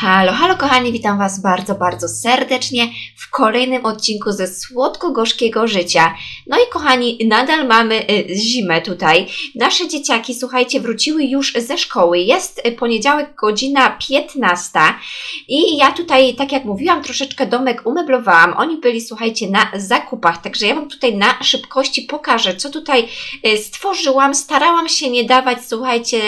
Halo, halo kochani, witam Was bardzo, bardzo serdecznie w kolejnym odcinku ze słodko-gorzkiego życia. No i kochani, nadal mamy y, zimę tutaj. Nasze dzieciaki, słuchajcie, wróciły już ze szkoły. Jest y, poniedziałek, godzina 15 i ja tutaj, tak jak mówiłam, troszeczkę domek umeblowałam. Oni byli, słuchajcie, na zakupach, także ja Wam tutaj na szybkości pokażę, co tutaj y, stworzyłam. Starałam się nie dawać, słuchajcie,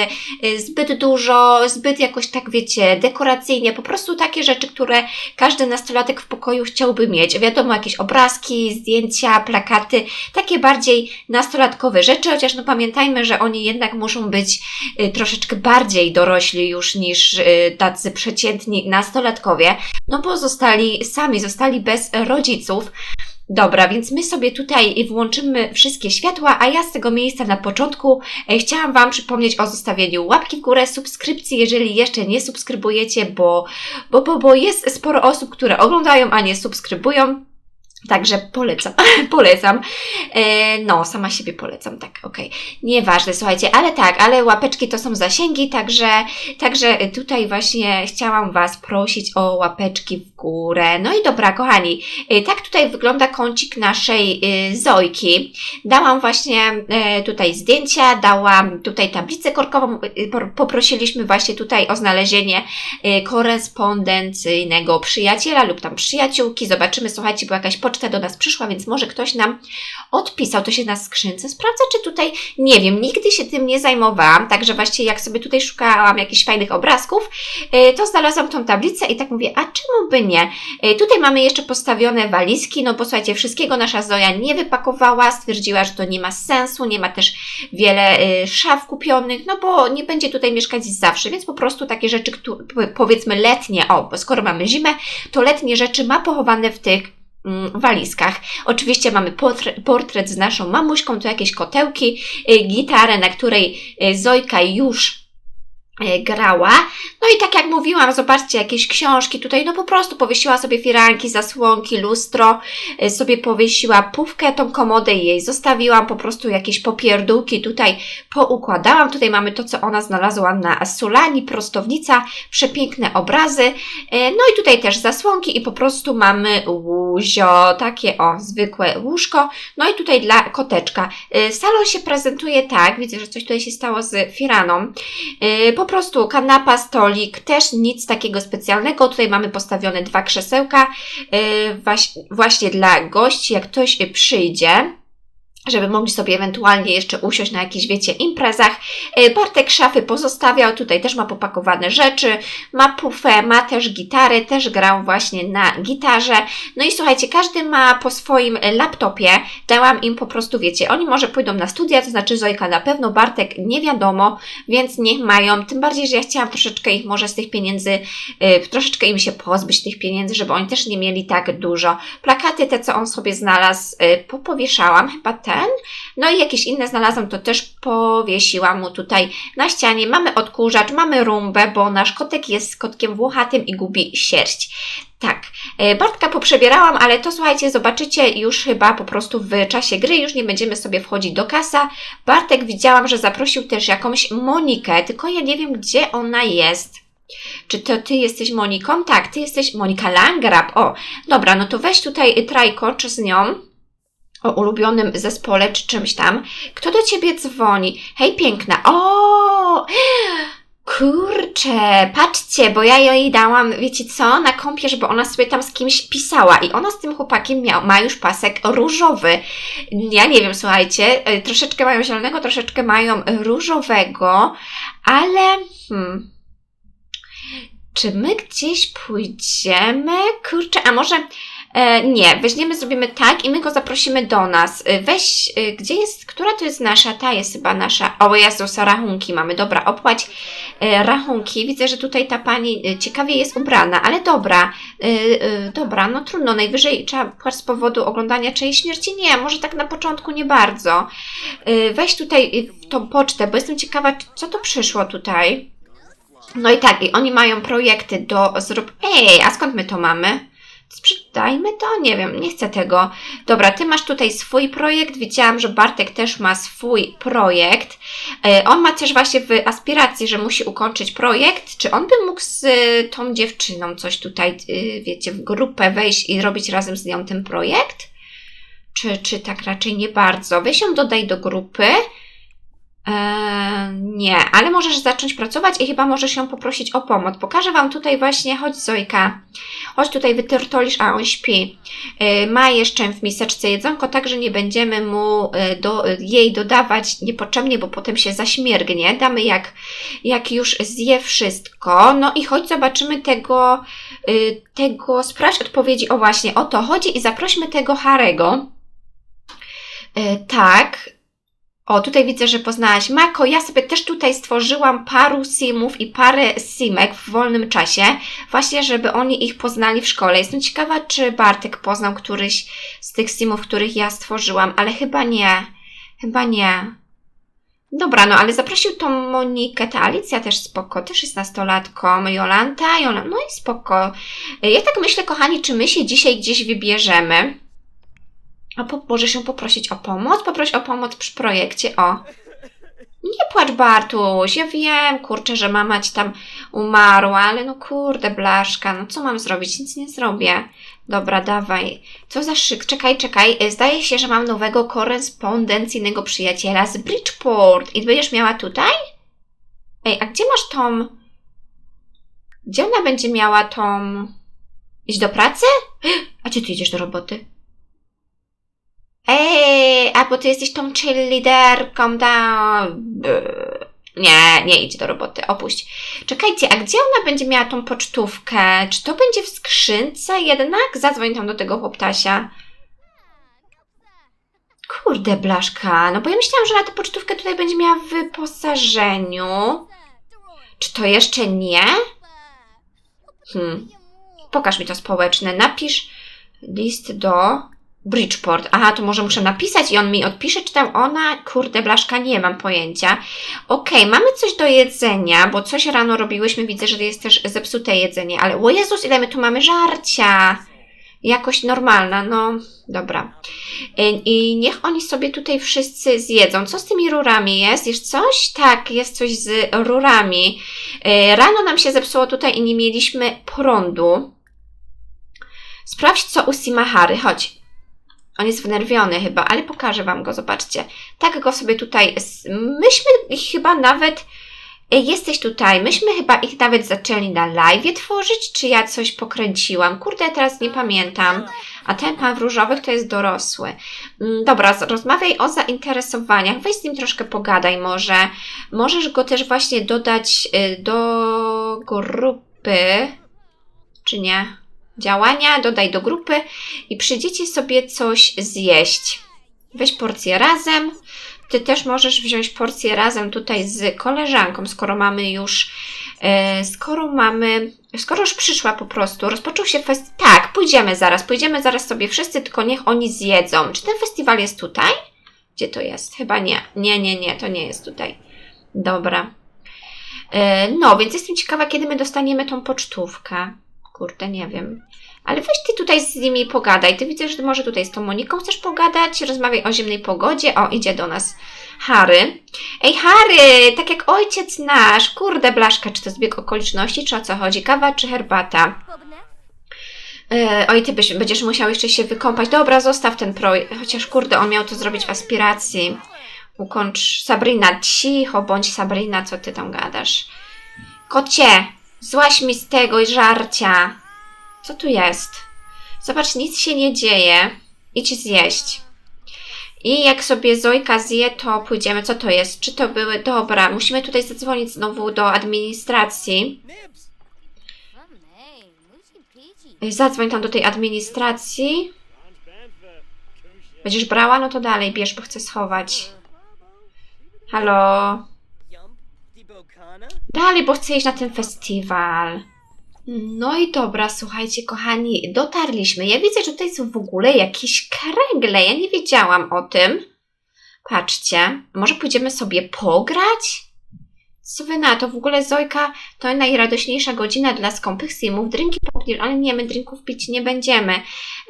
zbyt dużo, zbyt jakoś tak, wiecie, dekoracyjnie, po prostu takie rzeczy, które każdy nastolatek w pokoju chciałby mieć. Wiadomo, jakieś obrazki, zdjęcia, plakaty, takie bardziej nastolatkowe rzeczy, chociaż no pamiętajmy, że oni jednak muszą być y, troszeczkę bardziej dorośli już niż y, tacy przeciętni nastolatkowie, no bo zostali sami, zostali bez rodziców. Dobra, więc my sobie tutaj włączymy wszystkie światła, a ja z tego miejsca na początku e, chciałam Wam przypomnieć o zostawieniu łapki w górę, subskrypcji, jeżeli jeszcze nie subskrybujecie, bo, bo, bo, bo jest sporo osób, które oglądają, a nie subskrybują. Także polecam, polecam. E, no, sama siebie polecam, tak, okej. Nieważne, słuchajcie, ale tak, ale łapeczki to są zasięgi, także, także tutaj właśnie chciałam Was prosić o łapeczki w górę. No i dobra, kochani, e, tak tutaj wygląda kącik naszej e, Zojki. Dałam właśnie tutaj zdjęcia, dałam tutaj tablicę korkową, po- poprosiliśmy właśnie tutaj o znalezienie korespondencyjnego przyjaciela lub tam przyjaciółki. Zobaczymy, słuchajcie, bo jakaś poczta do nas przyszła, więc może ktoś nam odpisał. To się na skrzynce sprawdza, czy tutaj, nie wiem, nigdy się tym nie zajmowałam, także właśnie jak sobie tutaj szukałam jakichś fajnych obrazków, e, to znalazłam tą tablicę i tak mówię, a czemu by nie? E, Tutaj mamy jeszcze postawione walizki, no bo słuchajcie, wszystkiego nasza Zoja nie wypakowała, stwierdziła, że to nie ma sensu, nie ma też wiele e, szaf kupionych, no bo nie będzie tutaj mieszkać zawsze, więc po prostu takie rzeczy, powiedzmy letnie, o, bo skoro mamy zimę, to letnie rzeczy ma pochowane w tych walizkach. Oczywiście mamy portret, z naszą mamuśką, tu jakieś kotełki, y, gitarę, na której y, Zojka już grała. No i tak jak mówiłam, zobaczcie, jakieś książki tutaj, no po prostu powiesiła sobie firanki, zasłonki, lustro, y, sobie powiesiła pufkę, tą komodę jej zostawiłam, po prostu jakieś popierdółki tutaj poukładałam. Tutaj mamy to, co ona znalazła na Sulani, prostownica, przepiękne obrazy. E, No i tutaj też zasłonki i po prostu mamy łuzio, takie o, zwykłe łóżko. No i tutaj dla koteczka. E, Salon się prezentuje tak, widzę, że coś tutaj się stało z firaną. E, Po prostu kanapa, stolik, też nic takiego specjalnego. Tutaj mamy postawione dwa krzesełka, waś- właśnie dla gości, jak ktoś przyjdzie żeby mogli sobie ewentualnie jeszcze usiąść na jakichś, wiecie, imprezach. E, Bartek szafy pozostawiał, tutaj też ma popakowane rzeczy, ma pufę, ma też gitarę, też grał właśnie na gitarze. No i słuchajcie, każdy ma po swoim laptopie, dałam im po prostu, wiecie, oni może pójdą na studia, to znaczy Zojka na pewno, Bartek nie wiadomo, więc niech mają, tym bardziej, że ja chciałam troszeczkę ich może z tych pieniędzy, e, troszeczkę im się pozbyć tych pieniędzy, żeby oni też nie mieli tak dużo. Plakaty te, co on sobie znalazł, e, popowieszałam, chyba ten, no i jakieś inne znalazłam, to też powiesiłam mu tutaj na ścianie. Mamy odkurzacz, mamy rumbę, bo nasz kotek jest kotkiem włochatym i gubi sierść. Tak, e, Bartka poprzebierałam, ale to słuchajcie, zobaczycie już chyba po prostu w czasie gry, już nie będziemy sobie wchodzić do kasa. Bartek widziałam, że zaprosił też jakąś Monikę, tylko ja nie wiem, gdzie ona jest. Czy to ty jesteś Moniką? Tak, ty jesteś Monika Langrab. O, dobra, no to weź tutaj trajkocz z nią o ulubionym zespole czy czymś tam. Kto do ciebie dzwoni? Hej, piękna. O! Kurczę, patrzcie, bo ja jej dałam, wiecie co, na kąpie, żeby ona sobie tam z kimś pisała i ona z tym chłopakiem miał, ma już pasek różowy. Ja nie wiem, słuchajcie, y, troszeczkę mają zielonego, troszeczkę mają różowego, ale hmm, czy my gdzieś pójdziemy? Kurczę, a może E, nie, weźmiemy, zrobimy tak i my go zaprosimy do nas. E, weź, e, gdzie jest, która to jest nasza? Ta jest chyba nasza. O Jezus, rachunki mamy. Dobra, opłać e, rachunki. Widzę, że tutaj ta pani e, ciekawie jest ubrana, ale dobra. E, e, dobra, no trudno, najwyżej trzeba płacz z powodu oglądania czyjejś śmierci. Nie, może tak na początku nie bardzo. E, weź tutaj tą pocztę, bo jestem ciekawa, co to przyszło tutaj. No i tak, i oni mają projekty do zrób. Ej, a skąd my to mamy? Sprze- Dajmy to? Nie wiem, nie chcę tego. Dobra, ty masz tutaj swój projekt. Widziałam, że Bartek też ma swój projekt. E, On ma też właśnie w aspiracji, że musi ukończyć projekt. Czy on by mógł z y, tą dziewczyną coś tutaj, y, wiecie, w grupę wejść i robić razem z nią ten projekt? Czy, czy tak raczej nie bardzo? Weź ją dodaj do grupy. Eee, nie, ale możesz zacząć pracować i chyba możesz ją poprosić o pomoc. Pokażę Wam tutaj właśnie, chodź Zojka, chodź tutaj wytyrtolisz, a on śpi. Eee, ma jeszcze w miseczce jedzonko, także nie będziemy mu e, do, jej dodawać niepotrzebnie, bo potem się zaśmiergnie. Damy jak, jak już zje wszystko. No i chodź zobaczymy tego, y, tego, sprawdź odpowiedzi, o właśnie, o to chodzi i zaprośmy tego Harego. E, tak, o, tutaj widzę, że poznałaś Mako. Ja sobie też tutaj stworzyłam paru simów i parę simek w wolnym czasie, właśnie żeby oni ich poznali w szkole. Jestem ciekawa, czy Bartek poznał któryś z tych simów, których ja stworzyłam, ale chyba nie. Chyba nie. Dobra, no ale zaprosił tą Monikę, ta Alicja też spoko, też jest nastolatką, Jolanta, Jolanta, no i spoko. Ja tak myślę, kochani, czy my się dzisiaj gdzieś wybierzemy? A po, może się poprosić o pomoc? Poproś o pomoc przy projekcie, o. Nie płacz, Bartuś, ja wiem, kurczę, że mama ci tam umarła, ale no kurde, blaszka, no co mam zrobić? Nic nie zrobię. Dobra, dawaj. Co za szyk? Czekaj, czekaj. Zdaje się, że mam nowego korespondencyjnego przyjaciela z Bridgeport. I będziesz miała tutaj? Ej, a gdzie masz tą... Gdzie ona będzie miała tą... Iść do pracy? A gdzie ty idziesz do roboty? Ej, a bo ty jesteś tą cheerleaderką, ta... Nie, nie idź do roboty, opuść. Czekajcie, a gdzie ona będzie miała tą pocztówkę? Czy to będzie w skrzynce jednak? Zadzwoń tam do tego chłoptasia. Kurde, blaszka, no bo ja myślałam, że na tę pocztówkę tutaj będzie miała w wyposażeniu. Czy to jeszcze nie? Hmm. Pokaż mi to społeczne. Napisz list do Bridgeport. Aha, to może muszę napisać i on mi odpisze, czy tam ona, kurde, blaszka, nie mam pojęcia. Okej, mamy coś do jedzenia, bo coś rano robiłyśmy, widzę, że jest też zepsute jedzenie, ale o Jezus, ile my tu mamy żarcia! Jakość normalna, no dobra. I, I niech oni sobie tutaj wszyscy zjedzą. Co z tymi rurami jest? Jest coś? Tak, jest coś z rurami. E, Rano nam się zepsuło tutaj i nie mieliśmy prądu. Sprawdź, co u Simahary. Chodź. On jest wnerwiony chyba, ale pokażę Wam go, zobaczcie. Tak go sobie tutaj, myśmy ich chyba nawet, Ej, jesteś tutaj, myśmy chyba ich nawet zaczęli na live tworzyć, czy ja coś pokręciłam? Kurde, teraz nie pamiętam. A ten pan w różowych to jest dorosły. Mm, Dobra, rozmawiaj o zainteresowaniach, weź z nim troszkę pogadaj może. Możesz go też właśnie dodać y, do grupy, czy nie? Działania, dodaj do grupy i przyjdziecie sobie coś zjeść. Weź porcję razem. Ty też możesz wziąć porcję razem tutaj z koleżanką, skoro mamy już, e, skoro mamy, skoro już przyszła po prostu, rozpoczął się fest... Tak, pójdziemy zaraz, pójdziemy zaraz sobie wszyscy, tylko niech oni zjedzą. Czy ten festiwal jest tutaj? Gdzie to jest? Chyba nie. Nie, nie, nie, to nie jest tutaj. Dobra. E, no, więc jestem ciekawa, kiedy my dostaniemy tą pocztówkę. Kurde, nie wiem. Ale weź ty tutaj z nimi pogadaj. Ty widzę, że może tutaj z tą Moniką chcesz pogadać, rozmawiaj o zimnej pogodzie. O, idzie do nas Harry. Ej, Harry, tak jak ojciec nasz. Kurde, blaszka, czy to zbieg okoliczności, czy o co chodzi? Kawa czy herbata? E, oj, ty byś, będziesz musiał jeszcze się wykąpać. Dobra, zostaw ten projekt. Chociaż kurde, on miał to zrobić w aspiracji. Ukończ Sabrina, cicho bądź Sabrina, co ty tam gadasz. Kocie, złaś mi z tego żarcia. Co tu jest? Zobacz, nic się nie dzieje. Idź zjeść. I jak sobie Zojka zje, to pójdziemy. Co to jest? Czy to były... Dobra, musimy tutaj zadzwonić znowu do administracji. Zadzwoń tam do tej administracji. Będziesz brała? No to dalej, bierz, bo chcę schować. Halo? Dalej, bo chcę iść na ten festiwal. No i dobra, słuchajcie, kochani, dotarliśmy. Ja widzę, że tutaj są w ogóle jakieś kregle. Ja nie wiedziałam o tym. Patrzcie, może pójdziemy sobie pograć? Co wy na to? W ogóle Zojka to najradośniejsza godzina dla skąpych simów. Drinki popnij, ale nie, my drinków pić nie będziemy.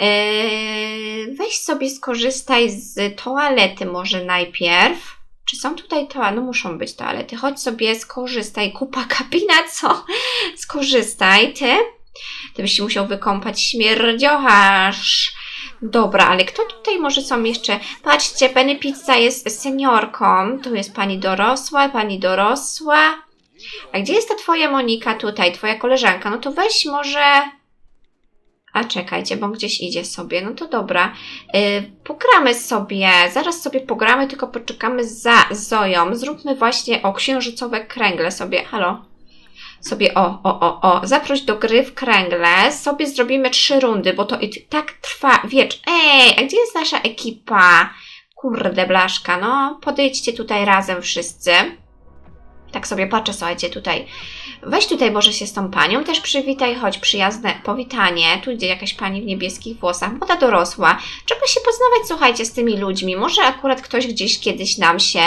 Yy, weź sobie skorzystaj z toalety może najpierw. Czy są tutaj toalety? No muszą być toalety. Chodź sobie, skorzystaj. Kupa kabina, co? Skorzystaj, ty. Ty byś się musiał wykąpać, śmierdziochasz. Dobra, ale kto tutaj może są jeszcze? Patrzcie, Penny Pizza jest seniorką. Tu jest pani dorosła, pani dorosła. A gdzie jest ta twoja Monika tutaj, twoja koleżanka? No to weź może... A czekajcie, bo gdzieś idzie sobie. No to dobra. Yy, pogramy sobie, zaraz sobie pogramy, tylko poczekamy za Zoją. Zróbmy właśnie o księżycowe kręgle sobie. Halo? Sobie o, o, o, o. Zaproś do gry w kręgle. Sobie zrobimy trzy rundy, bo to i tak trwa wiecz. Ej, a gdzie jest nasza ekipa? Kurde, blaszka, no. Podejdźcie tutaj razem wszyscy. Tak sobie patrzę, słuchajcie, tutaj. Weź tutaj może się z tą panią też przywitaj, chodź, przyjazne powitanie. Tu idzie jakaś pani w niebieskich włosach, młoda dorosła. Trzeba się poznawać, słuchajcie, z tymi ludźmi. Może akurat ktoś gdzieś kiedyś nam się,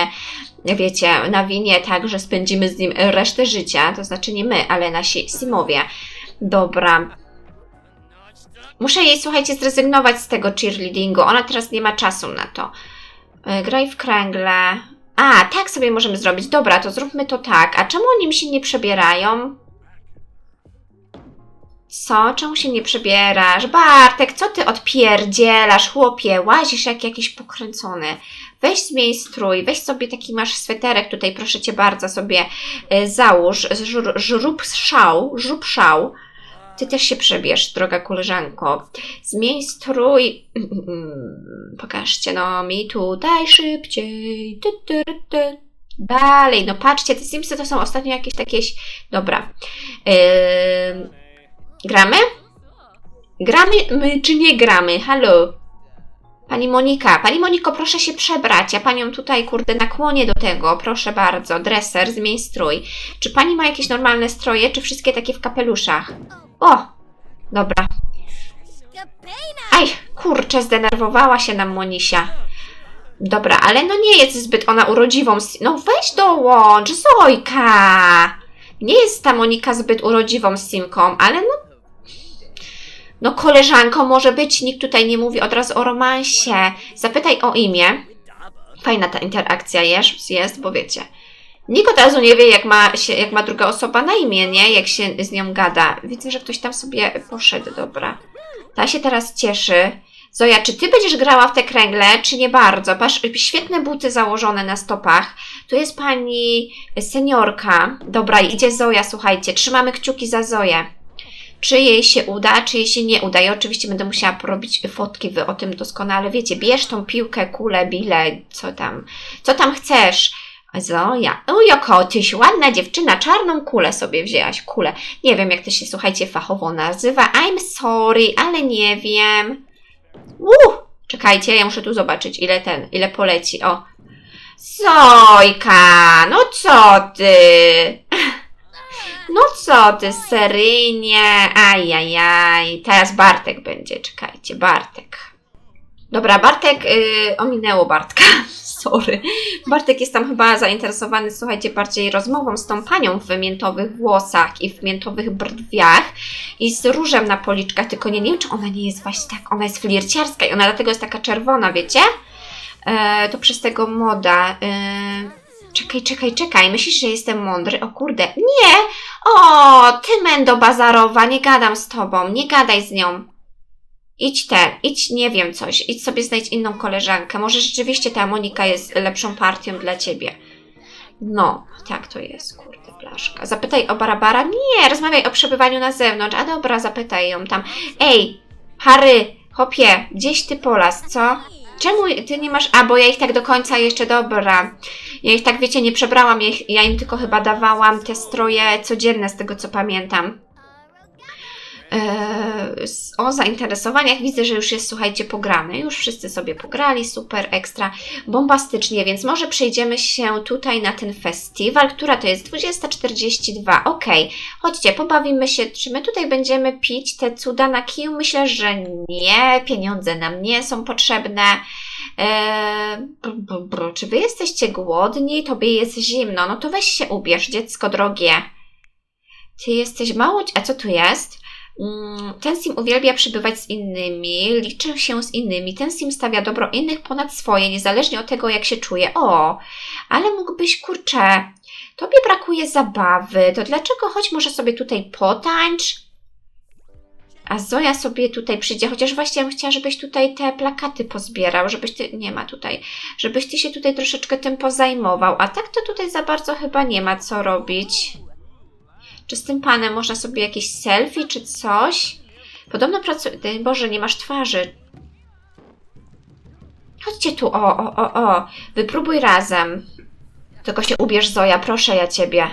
wiecie, nawinie tak, że spędzimy z nim resztę życia. To znaczy nie my, ale nasi simowie. Dobra. Muszę jej, słuchajcie, zrezygnować z tego cheerleadingu. Ona teraz nie ma czasu na to. E, Graj w kręgle. A, tak sobie możemy zrobić. Dobra, to zróbmy to tak. A czemu oni mi się nie przebierają? Co? Czemu się nie przebierasz? Bartek, co ty odpierdzielasz, chłopie? Łazisz jak jakiś pokręcony. Weź zmień strój, weź sobie taki masz sweterek tutaj, proszę cię bardzo, sobie y, załóż. Żr, żrób szał, żrób szał. Ty też się przebierz, droga koleżanko. Zmień strój. Pokażcie no mi tutaj szybciej. Ty, ty, ty. Dalej, no patrzcie, te Simsy to są ostatnio jakieś takie... Dobra. Yy, gramy? Gramy my, czy nie gramy? Halo? Pani Monika, Pani Moniko, proszę się przebrać. Ja Panią tutaj, kurde, nakłonię do tego. Proszę bardzo. Dreser, zmień strój. Czy Pani ma jakieś normalne stroje, czy wszystkie takie w kapeluszach? O! Dobra. Aj, kurczę, zdenerwowała się nam Monisia. Dobra, ale no nie jest zbyt ona urodziwą. No weź dołącz, Zojka! Nie jest ta Monika zbyt urodziwą simką, ale no. No, koleżanką może być, nikt tutaj nie mówi od razu o romansie. Zapytaj o imię. Fajna ta interakcja jest, jest bo wiecie. Nikt od razu nie wie, jak ma, się, jak ma druga osoba na imię, nie? Jak się z nią gada. Widzę, że ktoś tam sobie poszedł, dobra. Ta się teraz cieszy. Zoja, czy ty będziesz grała w te kręgle, czy nie bardzo? Patrz, świetne buty założone na stopach. Tu jest pani seniorka. Dobra, idzie Zoja, słuchajcie. Trzymamy kciuki za Zoję. Czy jej się uda, czy jej się nie uda. Ja oczywiście będę musiała porobić fotki, wy o tym doskonale wiecie. Bierz tą piłkę, kulę, bile, co tam, co tam chcesz. Zoja, o jako tyś ładna dziewczyna, czarną kulę sobie wzięłaś, kulę. Nie wiem, jak to się, słuchajcie, fachowo nazywa. I'm sorry, ale nie wiem. Uh, czekajcie, ja muszę tu zobaczyć, ile ten, ile poleci. O. Zojka, no co ty? No co ty, seryjnie? Ajajaj. Teraz Bartek będzie, czekajcie, Bartek. Dobra, Bartek, yy, ominęło Bartka. Sorry. Bartek jest tam chyba zainteresowany, słuchajcie, bardziej rozmową z tą panią w miętowych włosach i w miętowych brwiach i z różem na policzkach, tylko nie, nie wiem, czy ona nie jest właśnie tak, ona jest flirciarska i ona dlatego jest taka czerwona, wiecie? E, to przez tego moda. E, czekaj, czekaj, czekaj, myślisz, że jestem mądry? O kurde, nie! O, ty mendo bazarowa, nie gadam z tobą, nie gadaj z nią. Idź ten, idź nie wiem coś, idź sobie znajdź inną koleżankę. Może rzeczywiście ta Monika jest lepszą partią dla ciebie. No, tak to jest, kurde, blaszka. Zapytaj o Barabara? Nie, rozmawiaj o przebywaniu na zewnątrz. A dobra, zapytaj ją tam. Ej, Harry, hopie, gdzieś ty polas, co? Czemu ty nie masz... A, bo ja ich tak do końca jeszcze, dobra. Ja ich tak, wiecie, nie przebrałam, ja, ich, ja im tylko chyba dawałam te stroje codzienne, z tego co pamiętam. Eee, o zainteresowaniach widzę, że już jest, słuchajcie, pograne. Już wszyscy sobie pograli, super, ekstra, bombastycznie, więc może przejdziemy się tutaj na ten festiwal, która to jest 20.42, okej. Chodźcie, pobawimy się, czy my tutaj będziemy pić te cuda na kiju? Myślę, że nie, pieniądze nam nie są potrzebne. Eee, br, br. Czy wy jesteście głodni? Tobie jest zimno. No to weź się ubierz, dziecko drogie. Ty jesteś mało... A co tu jest? Mm, Ten sim uwielbia przebywać z innymi, liczy się z innymi. Ten sim stawia dobro innych ponad swoje, niezależnie od tego, jak się czuje. O, ale mógłbyś, kurczę, tobie brakuje zabawy, to dlaczego chodź może sobie tutaj potańcz? A Zoja sobie tutaj przyjdzie, chociaż właśnie ja bym chciała, żebyś tutaj te plakaty pozbierał, żebyś ty, nie ma tutaj, żebyś ty się tutaj troszeczkę tym pozajmował, a tak to tutaj za bardzo chyba nie ma co robić. Czy z tym panem można sobie jakieś selfie czy coś? Podobno pracuje. Boże, nie masz twarzy. Chodźcie tu, o, o, o, o. Wypróbuj razem. Tylko się ubierz, Zoja, proszę ja ciebie.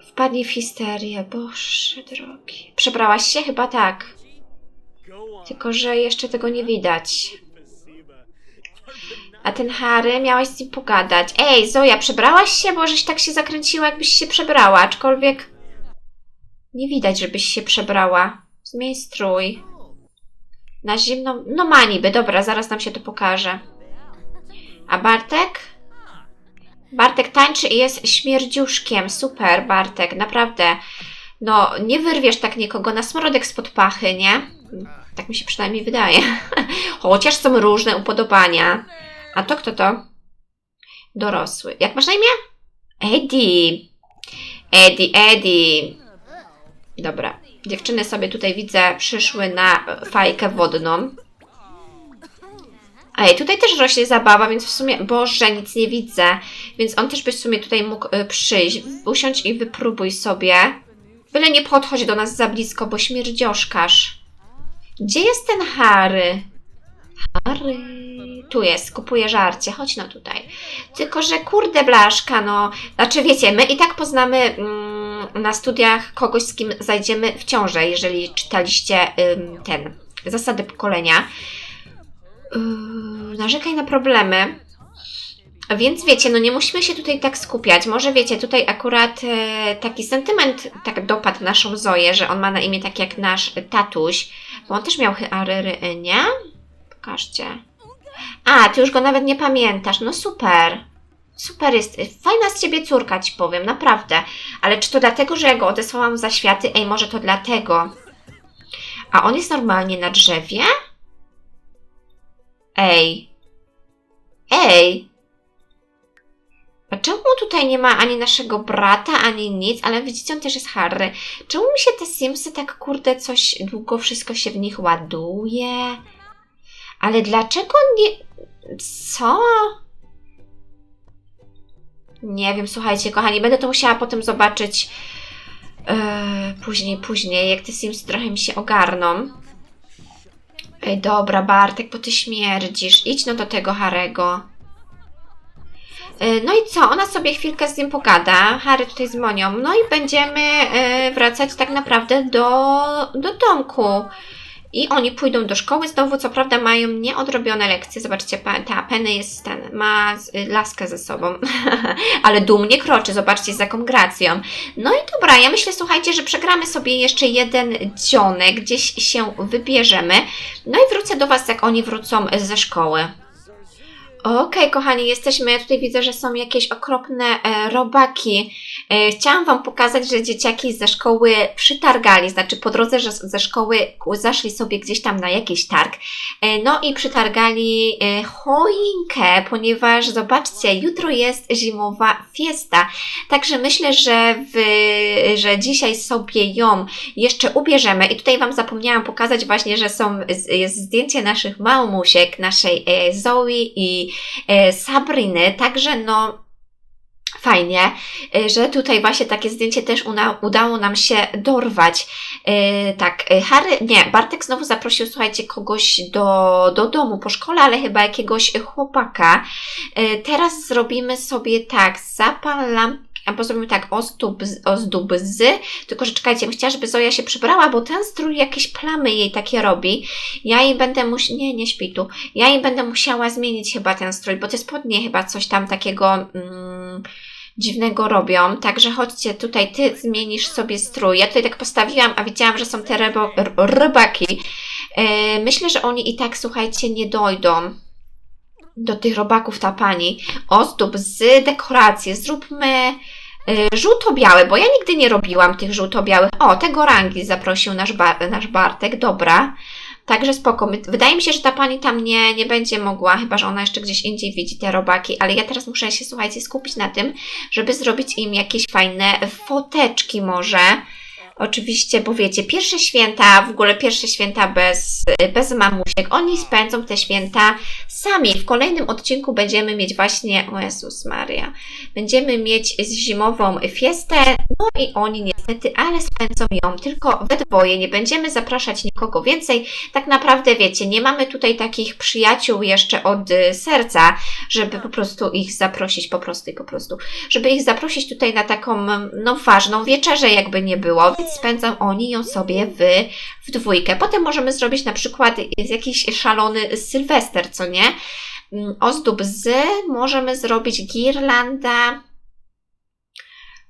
Wpadnij w histerię, Boże drogi. Przebrałaś się? Chyba tak. Tylko, że jeszcze tego nie widać. A ten Harry, miałaś z nim pogadać. Ej, Zoja, przebrałaś się? Bo żeś tak się zakręciła, jakbyś się przebrała. Aczkolwiek nie widać, żebyś się przebrała. Zmień strój. Na zimną... No ma niby, dobra, zaraz nam się to pokaże. A Bartek? Bartek tańczy i jest śmierdziuszkiem. Super, Bartek, naprawdę. No, nie wyrwiesz tak nikogo na smrodek spod pachy, nie? Tak mi się przynajmniej wydaje. Chociaż są różne upodobania. A to kto to? Dorosły. Jak masz na imię? Eddie. Eddie, Eddie. Dobra. Dziewczyny sobie tutaj widzę przyszły na fajkę wodną. Ej, tutaj też rośnie zabawa, więc w sumie, Boże, nic nie widzę. Więc on też by w sumie tutaj mógł y, przyjść, usiąść i wypróbuj sobie. Byle nie podchodź do nas za blisko, bo śmierdzioszkasz. Gdzie jest ten Harry? Harry. Tu jest, kupuję żarcie, chodź no tutaj. Tylko, że kurde blaszka, no. Znaczy wiecie, my i tak poznamy mm, na studiach kogoś, z kim zajdziemy w ciążę, jeżeli czytaliście ym, ten, zasady pokolenia. Yy, narzekaj na problemy. Więc wiecie, no nie musimy się tutaj tak skupiać. Może wiecie, tutaj akurat e, taki sentyment tak dopadł naszą Zoję, że on ma na imię tak jak nasz tatuś, bo on też miał hyaryry, nie? Pokażcie. A, ty już go nawet nie pamiętasz. No super. Super jest. Fajna z ciebie córka, ci powiem, naprawdę. Ale czy to dlatego, że ja go odesłałam za światy? Ej, może to dlatego. A on jest normalnie na drzewie? Ej. Ej. A czemu tutaj nie ma ani naszego brata, ani nic, ale widzicie, on też jest Harry. Czemu mi się te Simsy tak kurde coś długo wszystko się w nich ładuje? Ale dlaczego nie. Co? Nie wiem, słuchajcie, kochani, będę to musiała potem zobaczyć yy, później, później, jak te Simsy trochę mi się ogarną. Ej, dobra, Bartek, bo ty śmierdzisz. Idź no do tego Harego. Yy, No i co? Ona sobie chwilkę z nim pogada. Harry tutaj z Monią. No i będziemy yy, wracać tak naprawdę do, do domku. I oni pójdą do szkoły znowu, co prawda mają nieodrobione lekcje. Zobaczcie, ta Penny jest ten, ma laskę ze sobą, ale dumnie kroczy, zobaczcie z jaką gracją. No i dobra, ja myślę, słuchajcie, że przegramy sobie jeszcze jeden dzionek, gdzieś się wybierzemy. No i wrócę do Was, jak oni wrócą ze szkoły. Okej, kochani, jesteśmy. Ja tutaj widzę, że są jakieś okropne e, robaki. E, chciałam Wam pokazać, że dzieciaki ze szkoły przytargali, znaczy po drodze że ze szkoły zaszli sobie gdzieś tam na jakiś targ. E, no i przytargali e, choinkę, ponieważ zobaczcie, jutro jest zimowa fiesta. Także myślę, że, w, że dzisiaj sobie ją jeszcze ubierzemy. I tutaj Wam zapomniałam pokazać właśnie, że są, jest zdjęcie naszych mamusiek, naszej e, Zoe i Sabriny. Także no fajnie, e, że tutaj właśnie takie zdjęcie też udało nam się dorwać. E, tak, e, Harry, nie, Bartek znowu zaprosił, słuchajcie, kogoś do, do domu po szkole, ale chyba jakiegoś chłopaka. E, teraz zrobimy sobie tak, zapal albo zrobimy tak, ozdób, ozdób z, tylko że czekajcie, bym chciała, żeby Zoja się przybrała, bo ten strój jakieś plamy jej takie robi. Ja jej będę musiała, nie, nie śpi tu, ja jej będę musiała zmienić chyba ten strój, bo te spodnie chyba coś tam takiego mm, dziwnego robią. Także chodźcie, tutaj ty zmienisz sobie strój. Ja tutaj tak postawiłam, a widziałam, że są te rybo, rybaki. E, myślę, że oni i tak, słuchajcie, nie dojdą do tych robaków ta pani. Ozdób z dekoracji. Zróbmy żółto-białe, bo ja nigdy nie robiłam tych żółto-białych. O, tego rangi zaprosił nasz, Bar- nasz Bartek, dobra. Także spoko. Wydaje mi się, że ta pani tam nie, nie będzie mogła, chyba że ona jeszcze gdzieś indziej widzi te robaki, ale ja teraz muszę się, słuchajcie, skupić na tym, żeby zrobić im jakieś fajne foteczki może. Oczywiście, bo wiecie, pierwsze święta, w ogóle pierwsze święta bez, bez mamusiek, oni spędzą te święta sami. W kolejnym odcinku będziemy mieć właśnie, o Jezus Maria, będziemy mieć zimową fiestę, no i oni niestety, ale spędzą ją tylko we dwoje, nie będziemy zapraszać nikogo więcej. Tak naprawdę, wiecie, nie mamy tutaj takich przyjaciół jeszcze od y, serca, żeby po prostu ich zaprosić, po prostu i po prostu, żeby ich zaprosić tutaj na taką, no ważną wieczerzę, jakby nie było, więc spędzą oni ją sobie w, w dwójkę. Potem możemy zrobić na przykład jakiś szalony sylwester, co nie? Mm, Ozdób z, możemy zrobić girlanda,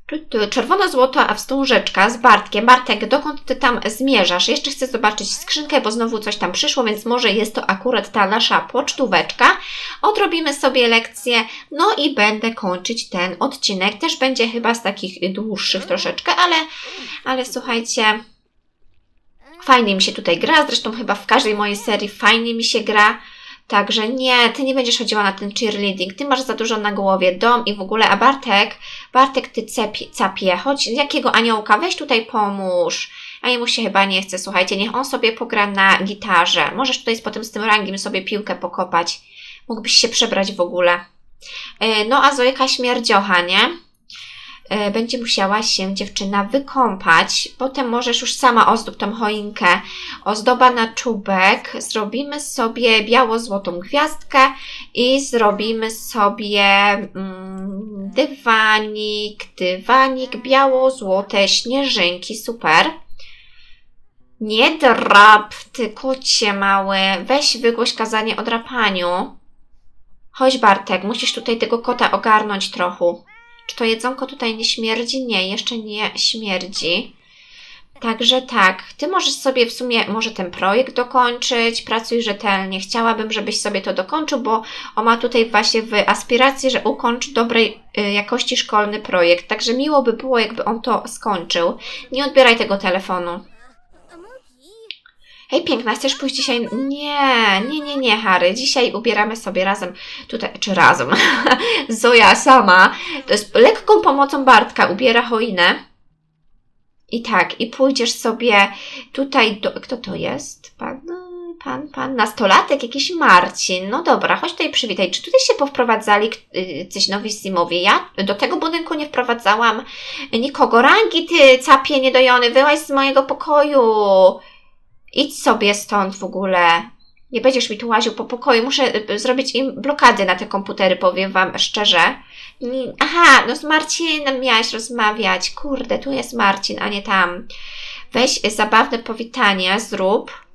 tu, tu, czerwono-złota wstążeczka z Bartkiem. Bartek, dokąd ty tam zmierzasz? Jeszcze chcę zobaczyć skrzynkę, bo znowu coś tam przyszło, więc może jest to akurat ta nasza pocztóweczka. Odrobimy sobie lekcję, no i będę kończyć ten odcinek. Też będzie chyba z takich dłuższych troszeczkę, ale, ale słuchajcie, fajnie mi się tutaj gra. Zresztą chyba w każdej mojej serii fajnie mi się gra. Także nie, ty nie będziesz chodziła na ten cheerleading, ty masz za dużo na głowie, dom i w ogóle, a Bartek, Bartek ty cepie, capie, chodź, jakiego aniołka, weź tutaj pomóż. A jemu się chyba nie chce, słuchajcie, niech on sobie pogra na gitarze. Możesz tutaj potem z tym rangiem sobie piłkę pokopać. Mógłbyś się przebrać w ogóle. E, No a Zojka śmierdziocha, nie? E, Będzie musiała się dziewczyna wykąpać. Potem możesz już sama ozdób tą choinkę. Ozdoba na czubek. Zrobimy sobie biało-złotą gwiazdkę i zrobimy sobie mm, dywanik, dywanik, biało-złote śnieżynki. Super. Nie drap, ty kocie mały. Weź wygłoś kazanie o drapaniu. Chodź Bartek, musisz tutaj tego kota ogarnąć trochę. Czy to jedzonko tutaj nie śmierdzi? Nie, jeszcze nie śmierdzi. Także tak, ty możesz sobie w sumie może ten projekt dokończyć, pracuj rzetelnie. Chciałabym, żebyś sobie to dokończył, bo on ma tutaj właśnie w aspiracji, że ukończy dobrej y, jakości szkolny projekt. Także miło by było, jakby on to skończył. Nie odbieraj tego telefonu. Hej, piękna, chcesz pójść dzisiaj? Nie, nie, nie, nie, Harry. Dzisiaj ubieramy sobie razem tutaj, czy razem. Zoja sama. To jest lekką pomocą Bartka ubiera choinę. I tak, i pójdziesz sobie tutaj do... Kto to jest? Pan, pan, pan, nastolatek, jakiś Marcin. No dobra, chodź tutaj przywitaj. Czy tutaj się powprowadzali y, coś nowissimowi? Ja do tego budynku nie wprowadzałam nikogo. Rangi, ty capie niedojony, wyłaź z mojego pokoju. Idź sobie stąd w ogóle. Nie będziesz mi tu łaził po pokoju. Muszę y, zrobić im blokady na te komputery, powiem Wam szczerze. Aha, no z Marcinem miałaś rozmawiać. Kurde, tu jest Marcin, a nie tam. Weź y, zabawne powitanie, zrób.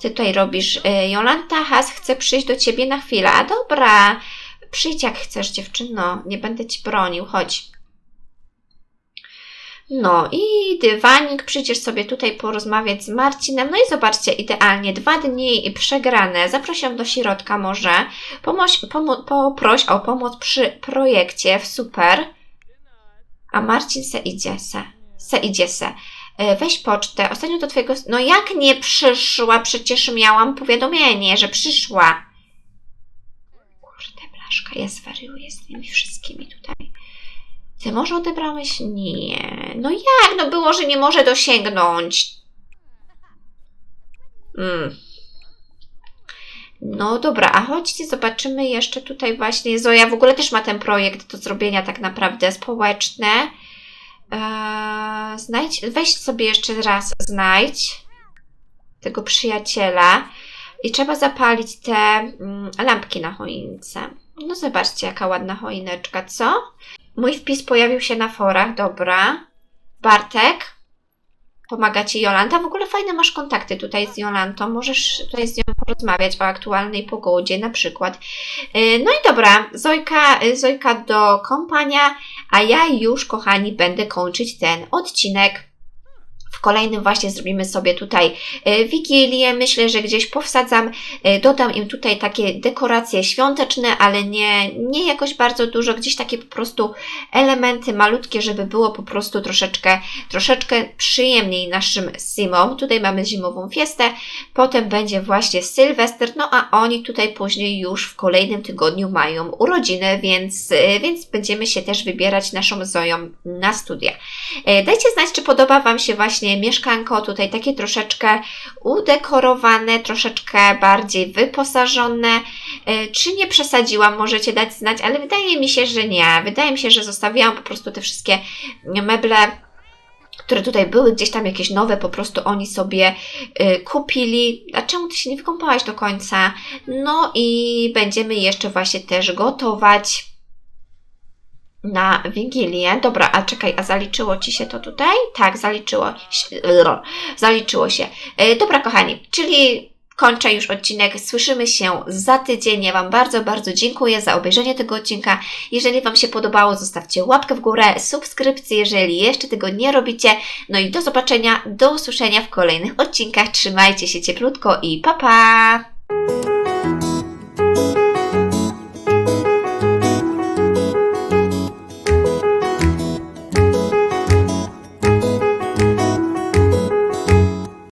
Ty tutaj robisz. y, Jolanta Has chce przyjść do Ciebie na chwilę. A dobra, przyjdź jak chcesz, dziewczyno. Nie będę Ci bronił, chodź. No i dywanik, przyjdziesz sobie tutaj porozmawiać z Marcinem. No i zobaczcie, idealnie dwa dni przegrane. Zaprosiłam do środka może. Pomoś, pomo, poproś o pomoc przy projekcie, super. A Marcin se idzie se. Se idzie se. E, Weź pocztę. Ostatnio do twojego... No jak nie przyszła? Przecież miałam powiadomienie, że przyszła. Kurde, blaszka, ja zwariuję z tymi wszystkimi tutaj. Ty może odebrałeś? Nie. No jak? No było, że nie może dosięgnąć. Mm. No dobra, a chodźcie, zobaczymy jeszcze tutaj właśnie. Zoja w ogóle też ma ten projekt do zrobienia tak naprawdę społeczny. Eee, znajdź, weź sobie jeszcze raz, znajdź tego przyjaciela i trzeba zapalić te mm, lampki na choince. No zobaczcie, jaka ładna choineczka, co? Mój wpis pojawił się na forach, dobra. Bartek, pomaga Ci Jolanta. W ogóle fajne masz kontakty tutaj z Jolantą. Możesz tutaj z nią porozmawiać o aktualnej pogodzie na przykład. Yy, No i dobra, Zojka, yy, Zojka do kompania, a ja już, kochani, będę kończyć ten odcinek. W kolejnym właśnie zrobimy sobie tutaj e, wigilię. Myślę, że gdzieś powsadzam, e, dodam im tutaj takie dekoracje świąteczne, ale nie, nie jakoś bardzo dużo, gdzieś takie po prostu elementy malutkie, żeby było po prostu troszeczkę, troszeczkę przyjemniej naszym simom. Tutaj mamy zimową fiestę, potem będzie właśnie Sylwester, no a oni tutaj później już w kolejnym tygodniu mają urodziny, więc, e, więc będziemy się też wybierać naszą Zoją na studia. Dajcie znać, czy podoba Wam się właśnie mieszkanko, tutaj takie troszeczkę udekorowane, troszeczkę bardziej wyposażone. E, Czy nie przesadziłam, możecie dać znać, ale wydaje mi się, że nie. Wydaje mi się, że zostawiłam po prostu te wszystkie meble które tutaj były, gdzieś tam jakieś nowe, po prostu oni sobie y, kupili. A czemu ty się nie wykąpałaś do końca? No i będziemy jeszcze właśnie też gotować na Wigilię. Dobra, a czekaj, a zaliczyło Ci się to tutaj? Tak, zaliczyło się. Zaliczyło się. E, Dobra, kochani, czyli kończę już odcinek. Słyszymy się za tydzień. Ja Wam bardzo, bardzo dziękuję za obejrzenie tego odcinka. Jeżeli Wam się podobało, zostawcie łapkę w górę, subskrypcję, jeżeli jeszcze tego nie robicie. No i do zobaczenia, do usłyszenia w kolejnych odcinkach. Trzymajcie się cieplutko i pa pa!